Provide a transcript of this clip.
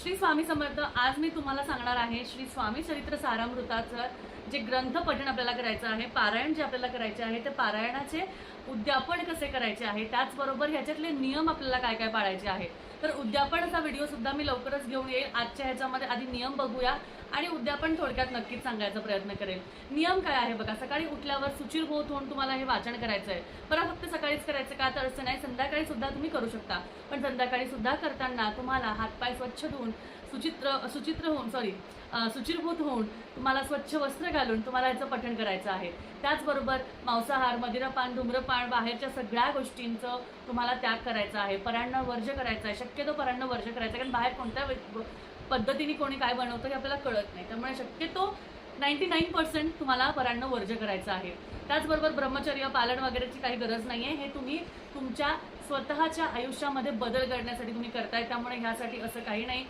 श्री स्वामी समर्थ आज मी तुम्हाला सांगणार आहे श्री स्वामी चरित्र सारामृताचं जे ग्रंथ पठण आपल्याला करायचं आहे पारायण जे आपल्याला करायचे आहे ते पारायणाचे उद्यापन कसे करायचे आहे त्याचबरोबर ह्याच्यातले नियम आपल्याला काय काय पाळायचे आहे. तर उद्यापनाचा व्हिडिओ सुद्धा मी लवकरच घेऊन येईल. आजच्या ह्याच्यामध्ये आधी नियम बघूया आणि उद्यापन थोडक्यात नक्कीच सांगायचा प्रयत्न करेल नियम काय आहे बघा सकाळी उठल्यावर सुचिर होत होऊन तुम्हाला हे वाचन करायचं आहे परत फक्त सकाळी का तर असं नाही संध्याकाळी सुद्धा तुम्ही करू शकता. पण संध्याकाळी सुद्धा करताना तुम्हाला हातपाय स्वच्छ धुवून सुचित्र सुचित्र होऊन सॉरी सुचिरभूत होऊन तुम्हाला स्वच्छ वस्त्र घालून तुम्हाला याचं पठण करायचं आहे. त्याचबरोबर मांसाहार मदिरापान धूम्रपान बाहेरच्या सगळ्या गोष्टींचं तुम्हाला त्याग करायचा आहे. परांना वर्ज करायचं आहे. शक्यतो परांना वर्ज करायचं आहे. कारण बाहेर कोणत्या पद्धतीने कोणी काय बनवतं हे आपल्याला कळत नाही. त्यामुळे शक्यतो नाईन्टी नाईन पर्सेंट तुम्हाला परांना वर्ज्य करायचं आहे. त्याचबरोबर ब्रह्मचर्य पालन वगैरेची काही गरज नाही आहे हे तुम्ही तुमच्या स्वतःच्या आयुष्यामध्ये बदल करण्यासाठी तुम्ही करताय. त्यामुळे ह्यासाठी असं काही नाही.